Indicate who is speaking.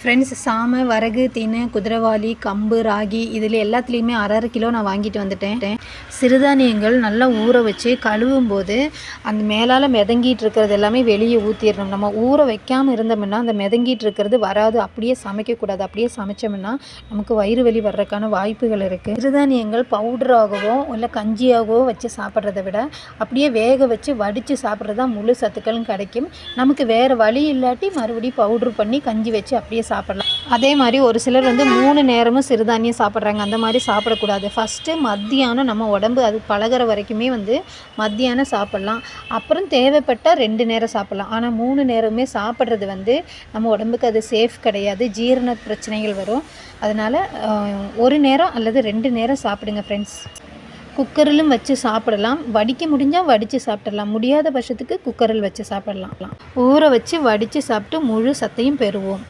Speaker 1: Friends சாமை வரகு தினை குதிரைவாளி கம்பு ராகி இதில் எல்லாத்துலேயுமே அரை அரை கிலோ நான் வாங்கிட்டு வந்துட்டேன். சிறுதானியங்கள் நல்லா ஊற வச்சு கழுவும் போது அந்த மேலால் மிதங்கிட்டு இருக்கிறது எல்லாமே வெளியே ஊற்றிடணும் நம்ம ஊற வைக்காமல் இருந்தோம்னா அந்த மிதங்கிட்டு இருக்கிறது வராது. அப்படியே சமைக்கக்கூடாது. அப்படியே சமைச்சோம்னா நமக்கு வயிறு வலி வர்றதுக்கான வாய்ப்புகள் இருக்குது சிறுதானியங்கள் பவுடராகவோ இல்லை கஞ்சியாகவோ வச்சு சாப்பிட்றத விட அப்படியே வேக வச்சு வடித்து சாப்பிட்றது தான் முழு சத்துக்களும் கிடைக்கும். நமக்கு வேறு வழி இல்லாட்டி மறுபடியும் பவுட்ரு பண்ணி கஞ்சி வச்சு அப்படியே சாப்பிட்லாம். அதே மாதிரி ஒரு சிலர் வந்து மூணு நேரமும் சிறுதானியம் சாப்பிட்றாங்க. அந்த மாதிரி சாப்பிடக்கூடாது. ஃபஸ்ட்டு மத்தியானம் நம்ம உடம்பு அது பழகுற வரைக்குமே வந்து மத்தியானம் சாப்பிட்லாம். அப்புறம் தேவைப்பட்டால் ரெண்டு நேரம் சாப்பிட்லாம். ஆனால் மூணு நேரமே சாப்பிட்றது வந்து நம்ம உடம்புக்கு அது சேஃப் கிடையாது. ஜீரண பிரச்சனைகள் வரும். அதனால் ஒரு நேரம் அல்லது ரெண்டு நேரம் சாப்பிடுங்க ஃப்ரெண்ட்ஸ் குக்கரிலும் வச்சு சாப்பிடலாம். வடிக்க முடிஞ்சால் வடித்து சாப்பிடலாம். முடியாத பட்சத்துக்கு குக்கரில் வச்சு சாப்பிடலாம். ஊற வச்சு வடித்து சாப்பிட்டு முழு சத்தையும் பெறுவோம்.